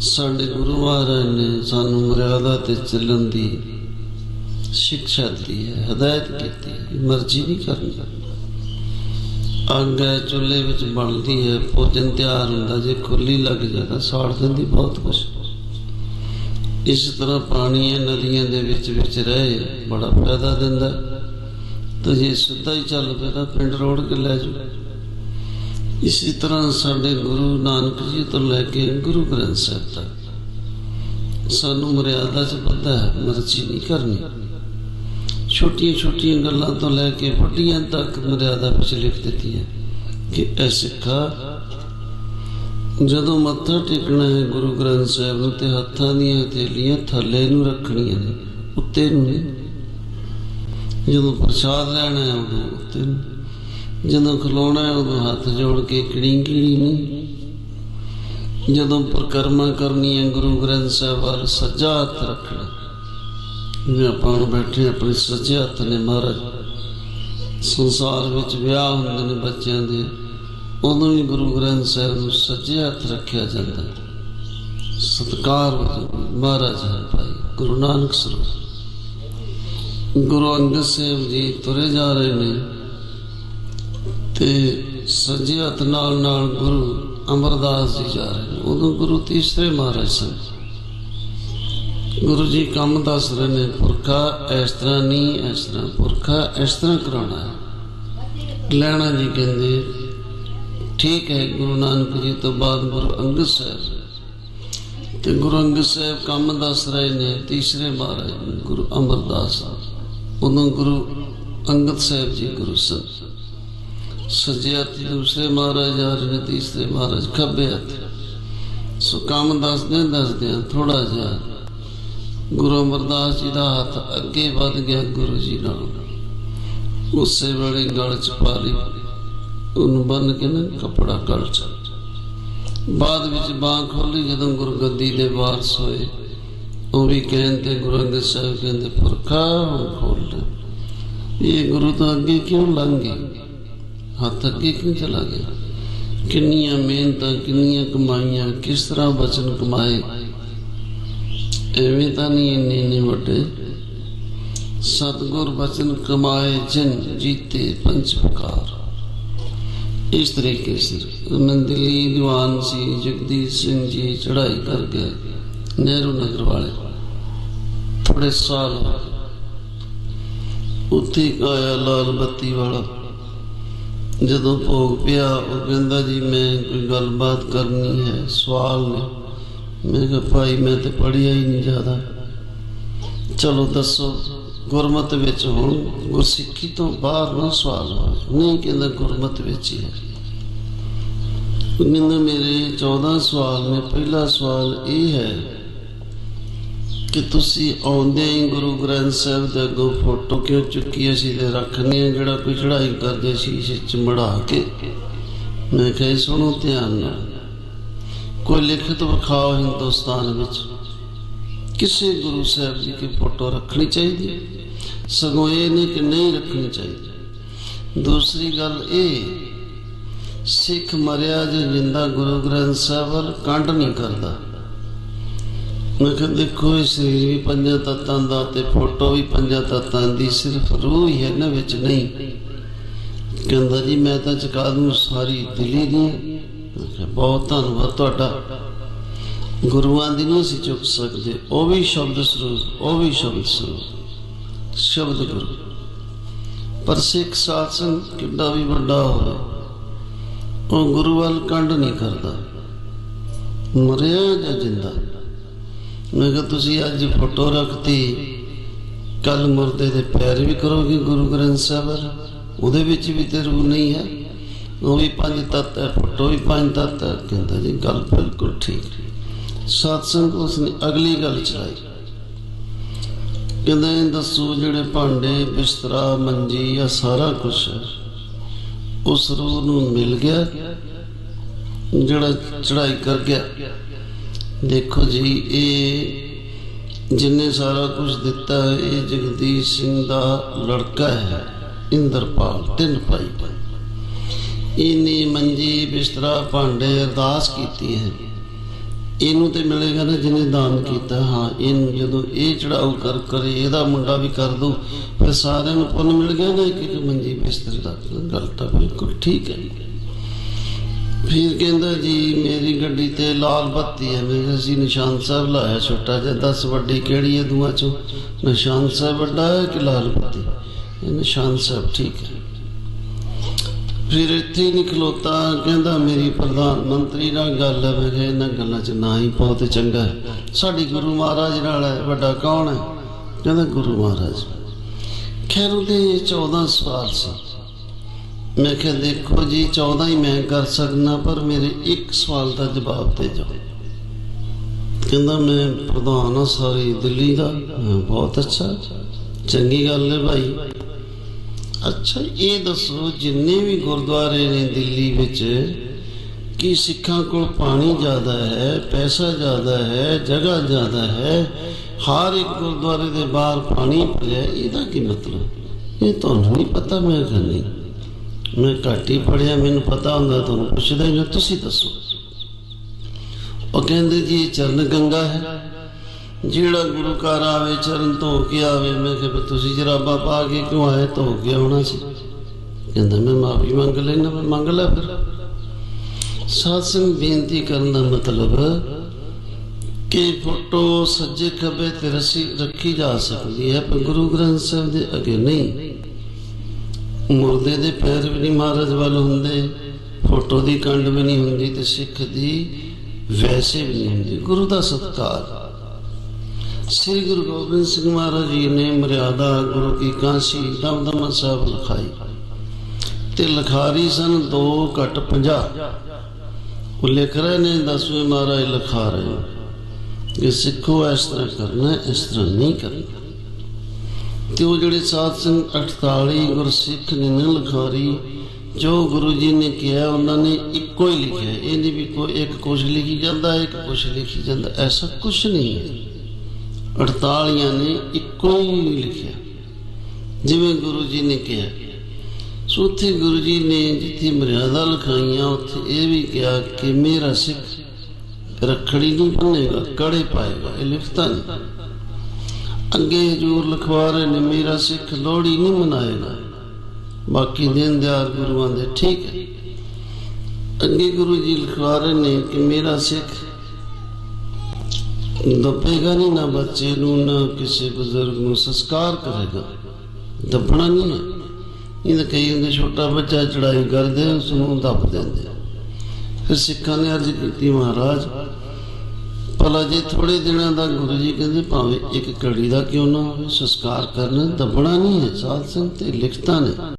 ਸਾਡੇ ਗੁਰੂ ਮਹਾਰਾਜ ਨੇ ਸਾਨੂੰ ਮਰਿਆਦਾ ਤੇ ਚੱਲਣ ਦੀ ਸਿੱਖਿਆ ਦਿੱਤੀ ਹੈ, ਹਦਾਇਤ ਕੀਤੀ ਹੈ ਮਰਜ਼ੀ ਨਹੀਂ ਕਰਨੀ ਅੱਗ ਚੁੱਲ੍ਹੇ ਵਿੱਚ ਬਣਦੀ ਹੈ, ਭੋਜਨ ਤਿਆਰ ਹੁੰਦਾ, ਜੇ ਖੁੱਲੀ ਲੱਗ ਜਾਦਾ ਸਾੜ ਦਿੰਦੀ ਬਹੁਤ ਕੁਝ ਇਸ ਤਰ੍ਹਾਂ ਪਾਣੀ ਹੈ ਨਦੀਆਂ ਦੇ ਵਿੱਚ ਵਿੱਚ ਰਹੇ, ਬੜਾ ਫਾਇਦਾ ਦਿੰਦਾ। ਤੇ ਜੇ ਸਿੱਧਾ ਹੀ ਚੱਲ ਪਿਆ ਤਾਂ ਪਿੰਡ ਰੋੜ ਕੇ ਲੈ ਜਾਓ। ਇਸੇ ਤਰ੍ਹਾਂ ਸਾਡੇ ਗੁਰੂ ਨਾਨਕ ਜੀ ਤੋਂ ਲੈ ਕੇ ਗੁਰੂ ਗ੍ਰੰਥ ਸਾਹਿਬ ਤੱਕ ਸਾਨੂੰ ਮਰਿਆਦਾ 'ਚ ਬੱਧਾ ਹੈ, ਮਰਜ਼ੀ ਨਹੀਂ ਕਰਨੀ। ਛੋਟੀਆਂ ਛੋਟੀਆਂ ਗੱਲਾਂ ਤੋਂ ਲੈ ਕੇ ਵੱਡੀਆਂ ਤੱਕ ਮਰਿਆਦਾ ਵਿੱਚ ਲਿਖ ਦਿੱਤੀ ਹੈ ਕਿ ਐ ਸਿੱਖਾ, ਜਦੋਂ ਮੱਥਾ ਟੇਕਣਾ ਹੈ ਗੁਰੂ ਗ੍ਰੰਥ ਸਾਹਿਬ ਨੂੰ ਤੇ ਹੱਥਾਂ ਦੀਆਂ ਹਥੇਲੀਆਂ ਥੱਲੇ ਨੂੰ ਰੱਖਣੀਆਂ ਨੇ, ਉੱਤੇ ਨੂੰ ਨਹੀਂ। ਜਦੋਂ ਪ੍ਰਸ਼ਾਦ ਲੈਣਾ ਹੈ ਉਦੋਂ ਉੱਤੇ ਨੂੰ। ਜਦੋਂ ਖਲੋਣਾ ਹੈ ਉਦੋਂ ਹੱਥ ਜੋੜ ਕੇ ਕਿੜੀ ਕਿੜੀ ਨਹੀਂ ਜਦੋਂ ਪ੍ਰਕਰਮਾ ਕਰਨੀ ਹੈ ਗੁਰੂ ਗ੍ਰੰਥ ਸਾਹਿਬ ਵੱਲ ਸੱਜਾ ਹੱਥ ਰੱਖਣਾ। ਜਿਵੇਂ ਆਪਾਂ ਬੈਠੇ ਆਪਣੇ ਸੱਜੇ ਹੱਥ ਨੇ ਮਹਾਰਾਜ। ਸੰਸਾਰ ਵਿੱਚ ਵਿਆਹ ਹੁੰਦੇ ਨੇ ਬੱਚਿਆਂ ਦੇ। ਉਦੋਂ ਵੀ ਗੁਰੂ ਗ੍ਰੰਥ ਸਾਹਿਬ ਨੂੰ ਸੱਜੇ ਹੱਥ ਰੱਖਿਆ ਜਾਂਦਾ ਹੈ। ਸਤਕਾਰ ਵਜੋਂ ਮਹਾਰਾਜ ਹੈ ਭਾਈ, ਗੁਰੂ ਨਾਨਕ ਸਰੂਪ। ਗੁਰੂ ਅੰਗਦ ਸਾਹਿਬ ਜੀ ਤੁਰੇ ਜਾ ਰਹੇ ਨੇ। ਤੇ ਸੱਜੇ ਹੱਥ ਨਾਲ ਨਾਲ ਗੁਰੂ ਅਮਰਦਾਸ ਜੀ ਜਾ ਰਹੇ ਨੇ। ਉਦੋਂ ਗੁਰੂ ਤੀਸਰੇ ਮਹਾਰਾਜ ਸਨ। ਗੁਰੂ ਜੀ ਕੰਮ ਦੱਸ ਰਹੇ ਨੇ, ਪੁਰਖਾ ਇਸ ਤਰ੍ਹਾਂ ਨਹੀਂ, ਇਸ ਤਰ੍ਹਾਂ ਪੁਰਖਾ ਇਸ ਤਰ੍ਹਾਂ ਕਰਾਉਣਾ ਹੈ। ਲੈਣਾ ਜੀ ਕਹਿੰਦੇ, ਠੀਕ ਹੈ, ਗੁਰੂ ਨਾਨਕ ਜੀ ਤੋਂ ਬਾਅਦ ਗੁਰੂ ਅੰਗਦ ਸਾਹਿਬ ਤੇ ਗੁਰੂ ਅੰਗਦ ਸਾਹਿਬ ਕੰਮ ਦੱਸ ਰਹੇ ਨੇ, ਤੀਸਰੇ ਮਹਾਰਾਜ ਗੁਰੂ ਅਮਰਦਾਸ ਉਦੋਂ ਗੁਰੂ ਅੰਗਦ ਸਾਹਿਬ ਜੀ ਗੁਰੂ ਸਨ। ਸੱਜੇ ਹੱਥ ਦੂਸਰੇ ਮਹਾਰਾਜ ਆ ਰਹੇ ਤੀਸਰੇ ਮਹਾਰਾਜ ਖੱਬੇ ਹੱਥ। ਸੋ ਕੰਮ ਦੱਸਦੇ ਦੱਸਦੇ ਥੋੜਾ ਜਿਹਾ। ਗੁਰੂ ਅਮਰਦਾਸ ਜੀ ਦਾ ਹੱਥ ਅੱਗੇ ਵੱਧ ਗਿਆ ਗੁਰੂ ਜੀ ਨਾਲ। ਉਸੇ ਵੇਲੇ ਗਲ ਚ ਪਾ ਲਈ। ਉਹਨੂੰ ਬੰਨ ਕੇ ਨਾ ਕਪੜਾ ਗਲ ਚ। ਬਾਅਦ ਵਿੱਚ ਬਾਹ ਖੋਲੀ ਜਦੋਂ ਗੁਰੂ ਗੱਦੀ ਦੇ ਵਾਰਸ ਹੋਏ, ਉਹ ਵੀ ਕਹਿੰਦੇ ਗੁਰੂ ਅੰਗਦ ਸਾਹਿਬ ਕਹਿੰਦੇ, ਪੁਰਖਾ ਖੋਲ ਇਹ ਗੁਰੂ ਤਾਂ ਅੱਗੇ ਕਿਉਂ ਲੰਘ ਗਏ ਹੱਥ ਅੱਗੇ ਕਿਉਂ ਚਲਾ ਗਿਆ ਕਿੰਨੀਆਂ ਮਿਹਨਤਾਂ ਕਿੰਨੀਆਂ ਕਮਾਈਆਂ ਕਿਸ ਤਰ੍ਹਾਂ ਬਚਨ ਕਮਾਏ ਐਵੇਂ ਤਾਂ ਨਹੀਂ ਇੰਨੇ ਇੰਨੇ ਵੱਡੇ ਸਤਗੁਰ ਬਚਨ ਕਮਾਏ ਜਨ ਜੀਤੇ ਪੰਜ ਪ੍ਰਕਾਰ ਇਸ ਤਰੀਕੇ ਸੇ ਮੰਦਲੀ ਦੀਵਾਨ ਸੀ ਜਗਦੀਸ਼ ਸਿੰਘ ਜੀ ਚੜ੍ਹਾਈ ਕਰ ਗਏ ਨਹਿਰੂ ਨਗਰ ਵਾਲੇ ਥੋੜੇ ਸਾਲ ਉੱਥੇ ਆਇਆ ਲਾਲ ਬੱਤੀ ਵਾਲਾ ਜਦੋਂ ਭੋਗ ਪਿਆ, ਉਹ ਕਹਿੰਦਾ ਜੀ, ਮੈਂ ਕੋਈ ਗੱਲਬਾਤ ਕਰਨੀ ਹੈ, ਸਵਾਲ ਨੇ। ਮੈਂ ਕਿਹਾ, ਭਾਈ, ਮੈਂ ਤੇ ਪੜ੍ਹਿਆ ਹੀ ਨਹੀਂ ਜ਼ਿਆਦਾ। ਚਲੋ ਦੱਸੋ, ਗੁਰਮਤ ਵਿੱਚ ਹੁਣ ਗੁਰਸਿੱਖੀ ਤੋਂ ਬਾਹਰ ਨਾ ਸਵਾਲ ਹੋਵੇ। ਨਹੀਂ ਕਹਿੰਦਾ ਗੁਰਮਤ ਵਿੱਚ ਹੀ ਹੈ। ਕਹਿੰਦਾ ਮੇਰੇ 14 ਸਵਾਲ ਨੇ, ਪਹਿਲਾ ਸਵਾਲ ਇਹ ਹੈ ਕਿ ਤੁਸੀਂ ਆਉਂਦੇ ਹੀ ਗੁਰੂ ਗ੍ਰੰਥ ਸਾਹਿਬ ਦੇ ਅੱਗੋਂ ਫੋਟੋ ਕਿਉਂ ਚੁੱਕੀ ਅਸੀਂ ਤੇ ਰੱਖਨੇ ਆ ਜਿਹੜਾ ਕੋਈ ਚੜਾਈ ਕਰਦੇ ਸੀ, ਇਸ ਚ ਮੜਾ ਕੇ। ਮੈਂ ਕਹੇ ਸੁਣੋ ਧਿਆਨ ਨਾਲ। ਕੋਈ ਲਿਖਤ ਵਿਖਾਓ ਹਿੰਦੁਸਤਾਨ ਵਿੱਚ। ਕਿਸੇ ਗੁਰੂ ਸਾਹਿਬ ਜੀ ਦੀ ਫੋਟੋ ਰੱਖਣੀ ਚਾਹੀਦੀ ਸਗੋਂ ਇਹ ਨਹੀਂ ਕਿ ਨਹੀਂ ਰੱਖਣੀ ਚਾਹੀਦੀ। ਦੂਸਰੀ ਗੱਲ ਇਹ, ਸਿੱਖ ਮਰਿਆ ਜੇ ਜਿੰਦਾ ਗੁਰੂ ਗ੍ਰੰਥ ਸਾਹਿਬ ਵੱਲ ਕੰਡ ਨਹੀਂ ਕਰਦਾ। ਮੈਂ ਕਿਹਾ, ਦੇਖੋ, ਇਹ ਸਰੀਰ ਵੀ ਪੰਜਾਂ ਤੱਤਾਂ ਦਾ ਤੇ ਫੋਟੋ ਵੀ ਪੰਜਾਂ ਤੱਤਾਂ ਦੀ, ਸਿਰਫ ਰੂਹ ਹੀ ਹੈ ਨਾ ਵਿੱਚ, ਨਹੀਂ। ਕਹਿੰਦਾ ਜੀ, ਮੈਂ ਤਾਂ ਚਕਾ ਦੂੰ ਸਾਰੀ ਦਿਲੀ ਦੀ। ਬਹੁਤ ਧੰਨਵਾਦ ਤੁਹਾਡਾ। ਗੁਰੂਆਂ ਦੀ ਨਹੀਂ ਸੀ ਚੁੱਕ ਸਕਦੇ। ਉਹ ਵੀ ਸ਼ਬਦ ਸਰੂਪ, ਉਹ ਵੀ ਸ਼ਬਦ ਸਰੂਪ। ਸ਼ਬਦ ਗੁਰੂ। ਪਰ ਸਿੱਖ ਸਾਧ ਸੰਗ ਕਿੰਨਾ ਵੀ ਵੱਡਾ ਹੋਵੇ, ਉਹ ਗੁਰੂ ਵੱਲ ਕੰਡ ਨਹੀਂ ਕਰਦਾ। ਮਰਿਆ ਜਾਂ ਜਿੰਦਾ? ਮੈਂ ਕਿਹਾ ਤੁਸੀਂ ਅੱਜ ਫੋਟੋ ਰੱਖਤੀ ਕੱਲ ਮੁਰਦੇ ਦੇ ਪੈਰ ਵੀ ਕਰੋਗੇ ਗੁਰੂ ਗ੍ਰੰਥ ਸਾਹਿਬ। ਉਹਦੇ ਵਿੱਚ ਵੀ ਤੇ ਰੂਹ ਨਹੀਂ ਹੈ। ਉਹ ਵੀ ਪੰਜ ਤੱਤ ਹੈ, ਫੋਟੋ ਵੀ ਪੰਜ ਤੱਤ ਹੈ। ਕਹਿੰਦਾ ਜੀ, ਗੱਲ ਬਿਲਕੁਲ ਠੀਕ ਸਤਸੰਗ ਉਸਨੇ ਅਗਲੀ ਗੱਲ ਚਲਾਈ। ਕਹਿੰਦਾ, ਇਹ ਦੱਸੋ ਜਿਹੜੇ ਭਾਂਡੇ, ਬਿਸਤਰਾ, ਮੰਜੀ ਆ, ਸਾਰਾ ਕੁਝ ਉਸ ਰੂਹ ਨੂੰ ਮਿਲ ਗਿਆ, ਜਿਹੜਾ ਚੜਾਈ ਕਰ ਗਿਆ। ਦੇਖੋ ਜੀ, ਇਹ ਜਿੰਨੇ ਸਾਰਾ ਕੁਝ ਦਿੱਤਾ ਇਹ ਜਗਦੀਸ਼ ਸਿੰਘ ਦਾ ਲੜਕਾ ਹੈ, ਇੰਦਰਪਾਲ, ਤਿੰਨ ਭਾਈ ਇਹਨੇ ਮੰਜੀ ਬਿਸਤਰਾ ਭਾਂਡੇ ਅਰਦਾਸ ਕੀਤੀ ਹੈ। ਇਹਨੂੰ ਤੇ ਮਿਲੇਗਾ ਨਾ ਜਿਹਨੇ ਦਾਨ ਕੀਤਾ। ਹਾਂ, ਇਹਨੂੰ ਜਦੋਂ ਇਹ ਚੜਾਉ ਕਰ ਕਰੇ, ਇਹਦਾ ਮੁੰਡਾ ਵੀ ਕਰ ਦੂ ਫਿਰ ਸਾਰਿਆਂ ਨੂੰ ਪੁੰਨ ਮਿਲ ਗਿਆ ਨਾ ਇੱਕ ਇੱਕ ਮੰਜੀ ਬਿਸਤਰੇ ਦਾ? ਗੱਲ ਤਾਂ ਬਿਲਕੁਲ ਠੀਕ ਹੈ। ਫਿਰ ਕਹਿੰਦਾ ਜੀ, ਮੇਰੀ ਗੱਡੀ ਤੇ ਲਾਲ ਬੱਤੀ ਹੈ। ਮੈਂ ਅਸੀਂ ਨਿਸ਼ਾਨ ਸਾਹਿਬ ਲਾਇਆ ਛੋਟਾ ਜਿਹਾ, ਦੱਸ ਵੱਡੀ ਕਿਹੜੀ ਹੈ ਦੂਆਂ ਚੋਂ? ਨਿਸ਼ਾਨ ਸਾਹਿਬ ਵੱਡਾ ਹੈ ਕਿ ਲਾਲ ਬੱਤੀ? ਇਹ ਨਿਸ਼ਾਨ ਸਾਹਿਬ ਠੀਕ ਹੈ। ਫਿਰ ਇੱਥੇ ਹੀ ਨਹੀਂ ਖਲੋਤਾ ਕਹਿੰਦਾ, ਮੇਰੀ ਪ੍ਰਧਾਨ ਮੰਤਰੀ ਨਾਲ ਗੱਲ ਹੈ। ਮੈਂ ਕਿਹਾ, ਇਹਨਾਂ ਗੱਲਾਂ 'ਚ ਨਾ ਹੀ ਬਹੁਤ ਚੰਗਾ ਹੈ। ਸਾਡੀ ਗੁਰੂ ਮਹਾਰਾਜ ਨਾਲ ਹੈ, ਵੱਡਾ ਕੌਣ ਹੈ? ਕਹਿੰਦਾ, ਗੁਰੂ ਮਹਾਰਾਜ। ਖੈਰ, ਉਹਦੇ 14 ਸਵਾਲ ਸੀ। ਮੈਂ ਕਿਹਾ, ਦੇਖੋ ਜੀ 14 ਹੀ ਮੈਂ ਕਰ ਸਕਦਾ, ਪਰ ਮੇਰੇ ਇੱਕ ਸਵਾਲ ਦਾ ਜਵਾਬ ਦੇ ਜਾਓ ਕਹਿੰਦਾ, ਮੈਂ ਪ੍ਰਧਾਨ ਹਾਂ ਸਾਰੀ ਦਿੱਲੀ ਦਾ ਬਹੁਤ ਅੱਛਾ। ਚੰਗੀ ਗੱਲ ਹੈ ਭਾਈ। ਅੱਛਾ, ਇਹ ਦੱਸੋ, ਜਿੰਨੇ ਵੀ ਗੁਰਦੁਆਰੇ ਨੇ ਦਿੱਲੀ ਵਿੱਚ, ਕਿ ਸਿੱਖਾਂ ਕੋਲ ਪਾਣੀ ਜ਼ਿਆਦਾ ਹੈ, ਪੈਸਾ ਜ਼ਿਆਦਾ ਹੈ, ਜਗ੍ਹਾ ਜ਼ਿਆਦਾ ਹੈ? ਹਰ ਇੱਕ ਗੁਰਦੁਆਰੇ ਦੇ ਬਾਹਰ ਪਾਣੀ ਭਰਿਆ, ਇਹਦਾ ਕੀ ਮਤਲਬ? ਇਹ ਤੁਹਾਨੂੰ ਨਹੀਂ ਪਤਾ, ਮੈਂ ਕਿਹਾ ਮੈਂ ਘੱਟ ਹੀ ਪੜਿਆ ਮੈਨੂੰ ਪਤਾ ਹੁੰਦਾ ਤੁਹਾਨੂੰ, ਪੁੱਛਦਾ ਹੀ ਨਾ ਤੁਸੀਂ ਦੱਸੋ। ਉਹ ਕਹਿੰਦੇ ਜੀ, ਇਹ ਚਰਨ ਗੰਗਾ ਹੈ। ਜਿਹੜਾ ਗੁਰੂ ਘਰ ਆਵੇ, ਚਰਨ ਧੋ ਕੇ ਆਵੇ, ਮੈਂ ਕਿਹਾ ਤੁਸੀਂ ਜਰਾਬਾਂ ਪਾ ਕੇ ਕਿਉਂ ਆਏ, ਧੋ ਕੇ ਆਉਣਾ ਸੀ? ਕਹਿੰਦਾ, ਮੈਂ ਮਾਫੀ ਮੰਗ ਲੈਣਾ ਮੈਂ ਮੰਗ ਲੈ ਫਿਰ। ਸਾਧ ਬੇਨਤੀ ਕਰਨ ਦਾ ਮਤਲਬ ਕਿ ਫੋਟੋ ਸੱਜੇ ਖੱਬੇ ਤੇ ਰਸੀ ਰੱਖੀ ਜਾ ਸਕਦੀ ਹੈ, ਪਰ ਗੁਰੂ ਗ੍ਰੰਥ ਸਾਹਿਬ ਦੇ ਅੱਗੇ ਨਹੀਂ। ਮੁਰਦੇ ਦੇ ਪੈਰ ਵੀ ਨਹੀਂ ਮਹਾਰਾਜ ਵੱਲ ਹੁੰਦੇ, ਫੋਟੋ ਦੀ ਕੰਡ ਵੀ ਨਹੀਂ ਹੁੰਦੀ ਤੇ ਸਿੱਖ ਦੀ ਵੈਸੇ ਵੀ ਨਹੀਂ ਹੁੰਦੀ। ਗੁਰੂ ਦਾ ਸਤਕਾਰ। ਸ੍ਰੀ ਗੁਰੂ ਗੋਬਿੰਦ ਸਿੰਘ ਮਹਾਰਾਜ ਜੀ ਨੇ ਮਰਿਆਦਾ ਗੁਰੂ ਕੀ ਕਾਂਸੀ ਦਮਦਮਾ ਸਾਹਿਬ ਲਿਖਾਈ। ਤੇ ਲਿਖਾਰੀ ਸਨ 2 ਘਟ 50 ਉਹ ਲਿਖ ਰਹੇ ਨੇ ਦਸਵੇਂ ਮਹਾਰਾਜ ਲਿਖਾ ਰਹੇ ਕਿ ਸਿੱਖੋ ਇਸ ਤਰ੍ਹਾਂ ਕਰਨਾ, ਇਸ ਤਰ੍ਹਾਂ ਨਹੀਂ ਕਰਨਾ। ਤੇ ਉਹ ਜਿਹੜੇ ਸਾਧ ਸੰਗ 48 ਗੁਰਸਿੱਖ ਨੇ ਨਾ ਲਿਖਾਰੀ, ਜੋ ਗੁਰੂ ਜੀ ਨੇ ਕਿਹਾ, ਉਹਨਾਂ ਨੇ ਇੱਕੋ ਹੀ ਲਿਖਿਆ। ਇਹ ਨਹੀਂ ਵੀ ਕੋਈ ਇੱਕ ਕੁਛ ਲਿਖੀ ਜਾਂਦਾ, ਇੱਕ ਕੁਛ ਲਿਖੀ ਜਾਂਦਾ। ਐਸਾ ਕੁਛ ਨਹੀਂ ਹੈ। 48 ਨੇ ਇੱਕੋ ਹੀ ਲਿਖਿਆ। ਜਿਵੇਂ ਗੁਰੂ ਜੀ ਨੇ ਕਿਹਾ। ਸੋ ਉੱਥੇ ਗੁਰੂ ਜੀ ਨੇ ਜਿੱਥੇ ਮਰਿਆਦਾ ਲਿਖਾਈਆਂ, ਉੱਥੇ ਇਹ ਵੀ ਕਿਹਾ ਕਿ ਮੇਰਾ ਸਿੱਖ ਰੱਖੜੀ ਨਹੀਂ ਬੰਨੇਗਾ, ਕੜੇ ਪਾਏਗਾ। ਇਹ ਲਿਖਤਾ ਨਹੀਂ। ਅੱਗੇ ਹਜੂਰ ਲਿਖਵਾ ਰਹੇ ਨੇ, ਮੇਰਾ ਸਿੱਖ ਲੋਹੜੀ ਨਹੀਂ ਮਨਾਏਗਾ। ਬਾਕੀ ਦਿਨ ਦਿਹਾੜ ਗੁਰੂਆਂ ਦੇ, ਠੀਕ ਹੈ। ਅੱਗੇ ਗੁਰੂ ਜੀ ਲਿਖਵਾ ਰਹੇ ਨੇ ਕਿ ਮੇਰਾ ਸਿੱਖ ਦੱਬੇਗਾ ਨਹੀਂ ਨਾ ਬੱਚੇ ਨੂੰ, ਨਾ ਕਿਸੇ ਬਜ਼ੁਰਗ ਨੂੰ ਸੰਸਕਾਰ ਕਰੇਗਾ। ਦੱਬਣਾ ਨਹੀਂ ਹੈ ਇਹ ਤਾਂ ਕਈ ਹੁੰਦੇ ਛੋਟਾ ਬੱਚਾ ਚੜਾਈ ਕਰਦੇ ਉਸ ਨੂੰ ਦੱਬ ਦਿੰਦੇ ਫਿਰ ਸਿੱਖਾਂ ਨੇ ਅਰਜ਼ ਕੀਤੀ, ਮਹਾਰਾਜ ਭਲਾ ਜੇ ਥੋੜੇ ਦਿਨਾਂ ਦਾ ਗੁਰੂ ਜੀ ਕਹਿੰਦੇ ਭਾਵੇਂ ਇੱਕ ਕੜੀ ਦਾ ਕਿਉਂ ਨਾ ਹੋਵੇ, ਸੰਸਕਾਰ ਕਰਨਾ, ਦਬਣਾ ਨਹੀਂ ਹੈ। ਸਾਧ ਸੰਗਤ ਤੇ ਲਿਖਤਾਂ ਨੇ।